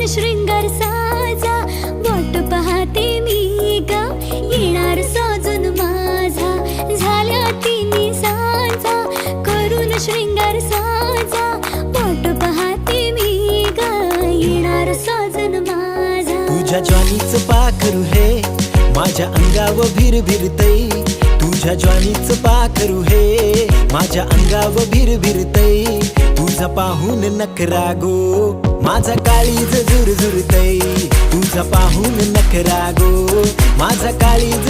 छान शृंगार साजा. वाट पाहते मी गा येणार साजून माझा. झाल्या तिने साजा. करून शृंगार साजा. वाट पाहते मी गा येणार साजून माझा. तुझ्या ज्वानीच पाखरू हे माझ्या अंगावर भिर भिरते तुझ्या ज्वानीच पाखरू हे माझ्या अंगावर भिर भिरते तुझा पाहून नखरा गो माझा काळीज झुरझुरतय. तुझा पाहून नखरा गो माझा काळीज